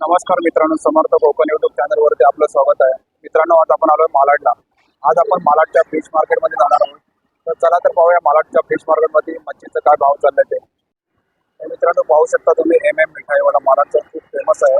नमस्कार मित्रांनो समर्थ कोकण युट्यूब चॅनलवरती आपलं स्वागत आहे. मित्रांनो आज आपण आलोय मालाडला. आज आपण मालाडच्या फिश मार्केटमध्ये जाणार आहोत. तर चला तर पाहूया मालाडच्या फिश मार्केटमध्ये मच्छीचं काय भाव चाललंय ते. मित्रांनो पाहू शकता तुम्ही एम एम मिठाईवाला मालाडचा खूप फेमस आहे.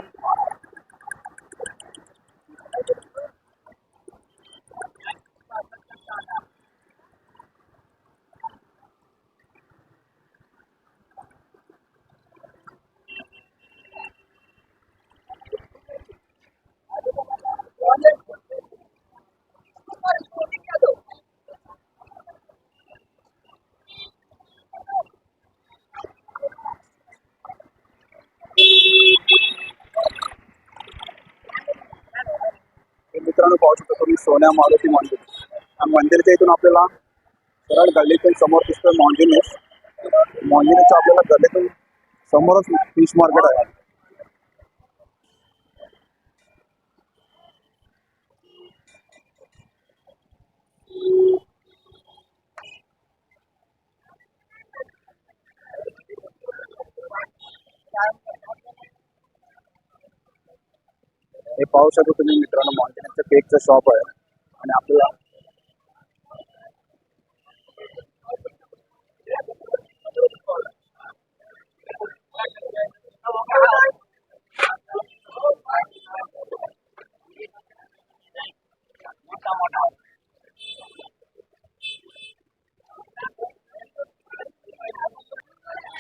तुम्ही सोन्या मारुती मंदिर. या मंदिरच्या इथून आपल्याला सरळ गल्लीतून समोर दिसतोय मॉन्जिनेस मॉन्जिनेसच्या आपल्याला गल्लीतून समोरच फ़िश मार्केट आहे. हे पाहू शकता तुम्ही मित्रांनो मॉन्टिनेसचं केकचं शॉप आहे. आणि आपल्याला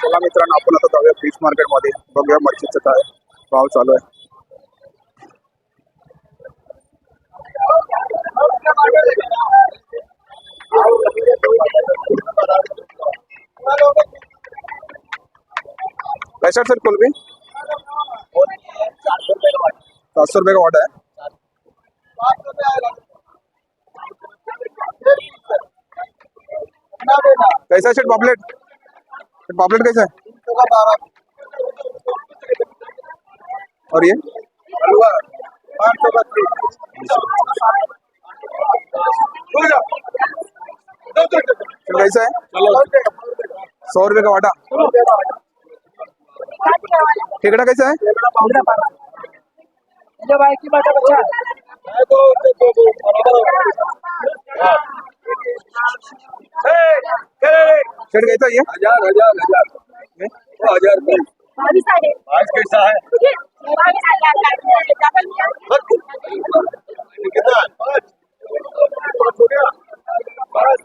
चला मित्रांनो, आपण आता जाऊया फ़िश मार्केटमध्ये बघूया मच्छीचं काय भाव चालू आहे. कैसा सर कोलबी सात सौ रुपये का वाटा है। कैसा सेट पॉपलेट? सेट पॉपलेट कैसा है? और ये? कैसा है? सौ रुपये का वाटा खेकड़ा कैसा है सेट कैसा है ये हज़ार हज़ार हज़ार. ये? हज़ार रुपये. बावीस आहे. आज कैसा है बावीस आहे डबल कितना पाँच पाँच हो गया पाँच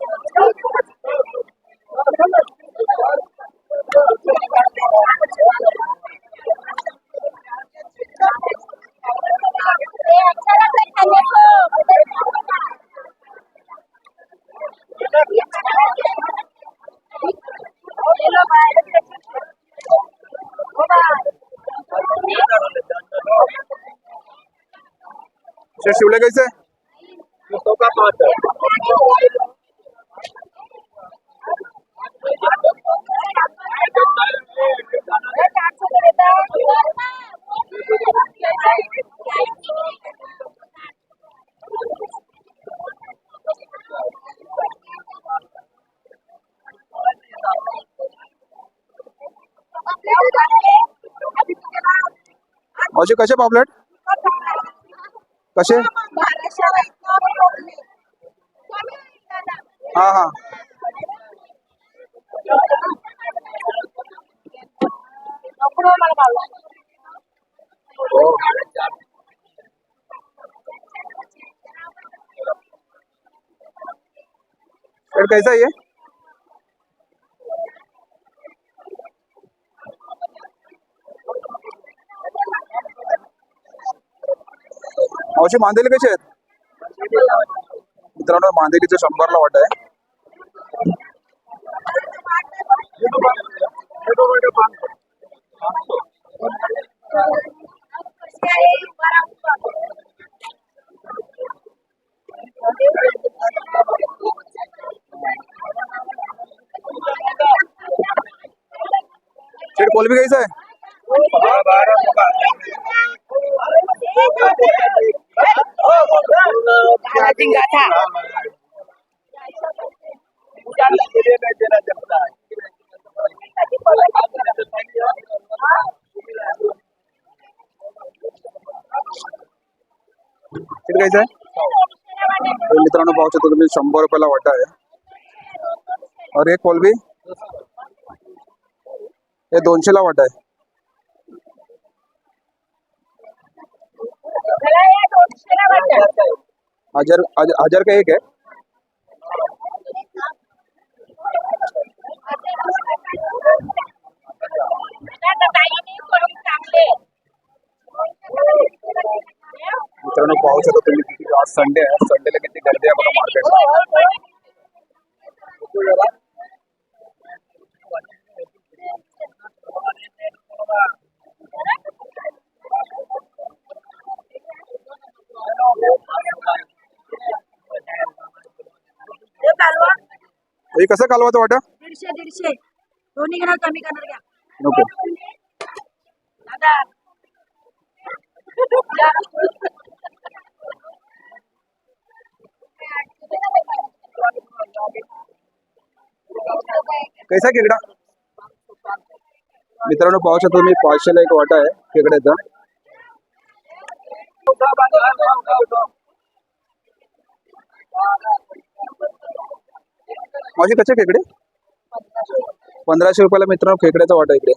शिवले है। मावशी कसे पॉपलेट कसे? हा हा? कैसा ये? मावशी मांदेली कसे आहेत? मित्रांनो मांदेलीचे शंभरला वाट आहे. सेट कोलबी कैसा आहे? गाथा किती कायचं आहे मित्रांनो पाहू शकता तुम्ही शंभर रुपयाला वाटा आहे. अरे एक कोलबी हे दोनशेला वाटा आहे. हज़ार हजार- का एक तुम्ही किती आज संडे किती गर्दी आहे बघा मार्केट हे कालवा हे कसं कालवाचं वाटा? दीडशे दीडशे. दोन्ही ग्राम कमी करणार घ्या. नको. दादा कैसा खेकडा? मित्रांनो पाहू शकता तुम्ही पाचशेला एक वाटा आहे खेकड्याचा. मावशी कसे खेकडे पंधराशे रुपयाला मित्रांनो खेकड्याचा वाटा इकडे.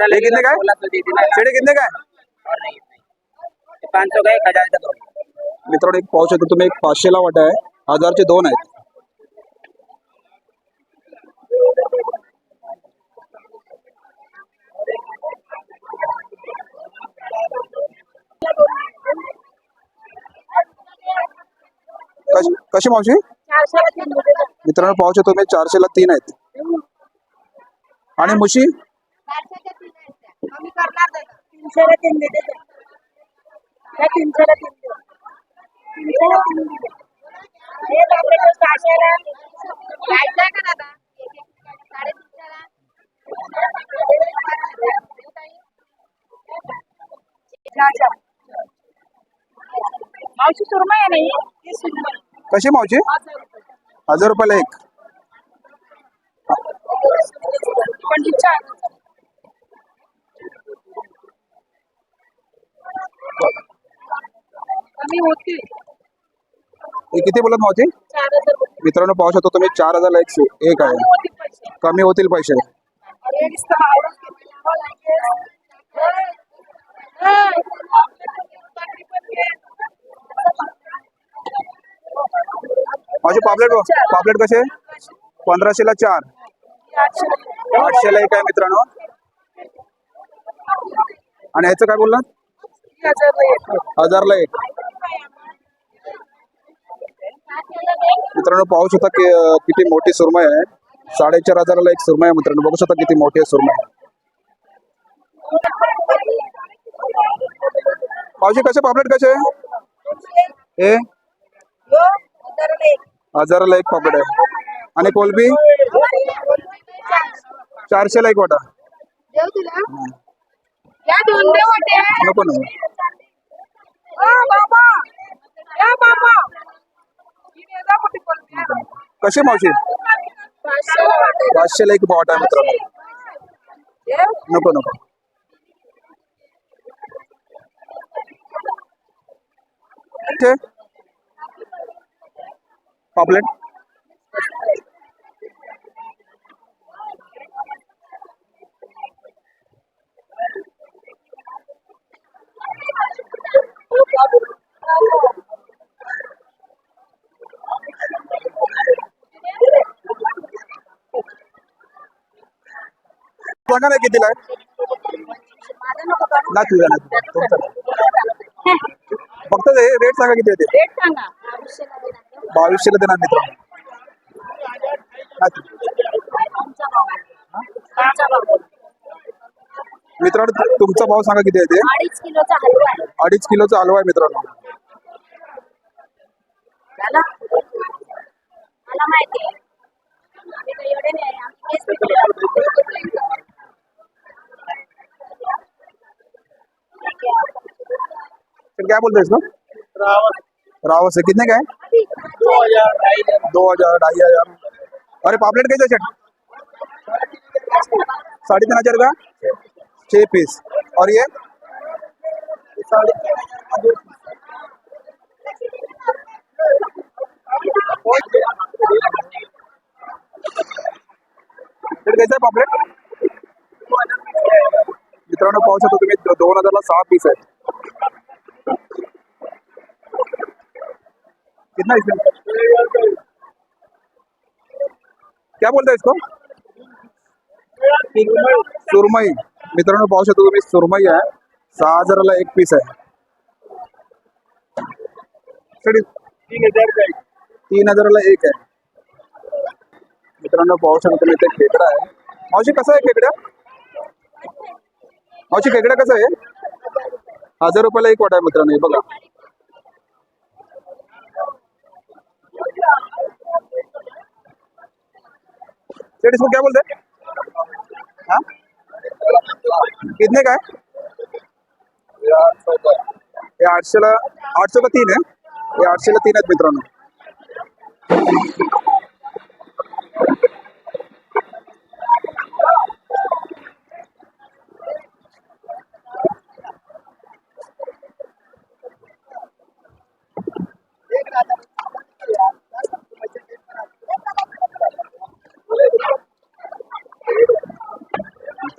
हज़ार का है ही कितने का है? पाँच सौ का एक हज़ार मित्रांनो एक पाहू शकता तुम्ही एक पाचशेला वाटा आहे. हजारचे दोन आहेत. कशी मावशी मित्रांनो शकतो तुम्ही मुशी तीन दिले. हे अच्छा. मावशी सुरमा आहे नाही सुरमा कशी मावशी हजार रुपयाला एक. चार कमी हे किती बोलत मावशी मित्रांनो पाहू शकतो तुम्ही चार हजारला एक एक आहे. कमी होतील पैसे. माझे पापलेट पापलेट कसे पंधराशेला चार. आठशे ला आठशेला एक आहे मित्रांनो? आणि ह्याचं काय बोललात? हजार हजारला एक. मित्रांनो पाहू शकता की किती मोठी सुरमय आहे. साडेचार हजाराला एक सुरमय आहे मित्रांनो. बघू शकता किती मोठी आहे पावशी मावशी कसे पापलेट कसे हे हजाराला एक. हजाराला एक पापलेट आहे. आणि कोलबी? चारशेला एक वाटा देऊ तुला? या दोन दे वाटे. नको ना ओ बाबा. या बाबा. ही वेगळा कुठे पण कशी मावशी? पाचशेला वाटे पाचशेला एक वाटा आहे मित्रांनो. देव नको. नको ओके पापलेट कितीला नाही. फक्त रेट सांगा किती रेट सांगा. बावीसशेला देणार. बावीसशेला देणार मित्रांनो ना तुझा. आमचा भाव. मित्रांनो तुमचा सांगा किती आहे ते? अडीच किलोचा हलवा आहे. अडीच किलोचा हलवा आहे मित्रांनो. क्या बोलते हैं इसको रावत से कितने का है दो हज़ार, ढाई हज़ार। अरे पापलेट कैसे सेट साढ़े तीन हज़ार का? छः पीस और ये? कैसा आहे पापलेट? मित्रांनो, पाहू शकतो तुम्ही दोन हजारला सहा पीस आहेत. कितना इसमें? है इसको सुरमई. मित्रांनो पाहू शकतो तुम्ही सुरमई आहे. सहा हजाराला एक पीस आहे. तीन हजाराला एक आहे. मित्रांनो पाहू शकतो तुम्ही खेकडा आहे. मावशी कसं आहे खेकड्या मावशी खेकडा कसा आहे? हज़ार रुपयाला एक वाटा आहे मित्रांनो हे बघा. सेठ इसको क्या बोलते हैं हाँ? कितने का है? आठशेला सौ का तीन आहे हे आठशेला तीन है मित्रांनो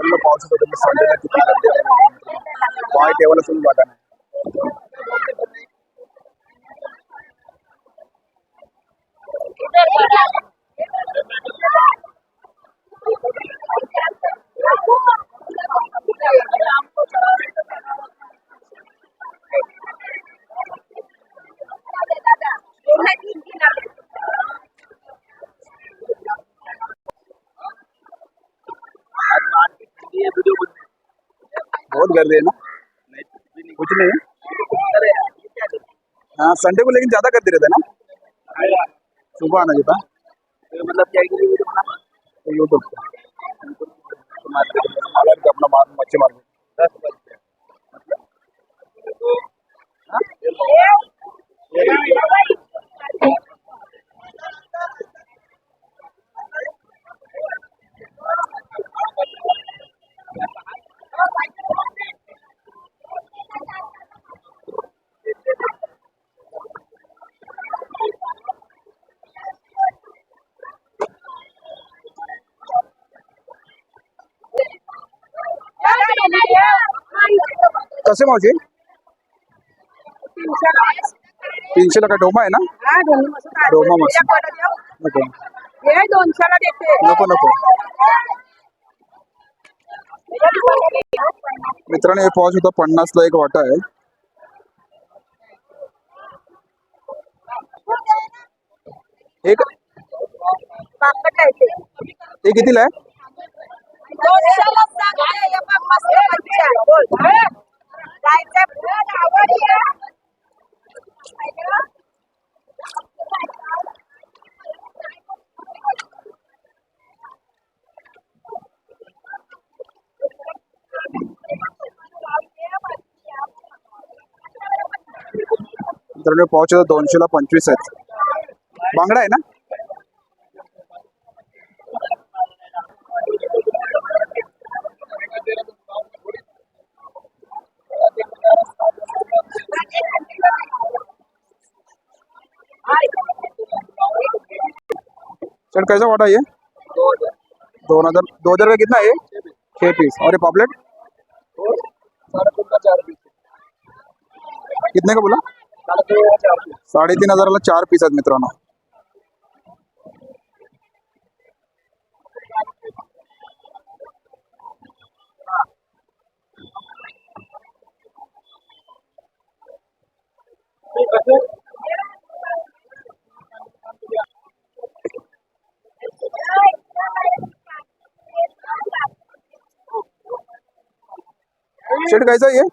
मित्रांनो पाऊस होतो तुम्ही संडेला किती गर्दी आहे बहुत गर्दी है ना? कुछ नहीं है? हाँ संडे को लेकिन ज़्यादा गर्दी रहता है ना? सुबह आना जीता मतलब क्या यूट्यूब अपना मार- मच्छी मार्केट कसे मावशी? तीनशेला का डोमा आहे ना? डोमा नको. नको नको. मित्रांनो हे होता पन्नासला एक वाटा आहे. एक हे कितीला आहे? मित्रांनो पावचे होता दोनशेला पंचवीस आहेत. बांगडा आहे ना? सर कैसा वाटा ये? दो हज़ार। दो हज़ार का कितना है छः पीस और ये पॉपलेट कितने का बोला? साढ़े तीन हज़ार वाला चार पीस मित्रों मित्रांनो शेट कैसा ये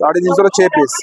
साढ़े तीन सौ का छः पीस.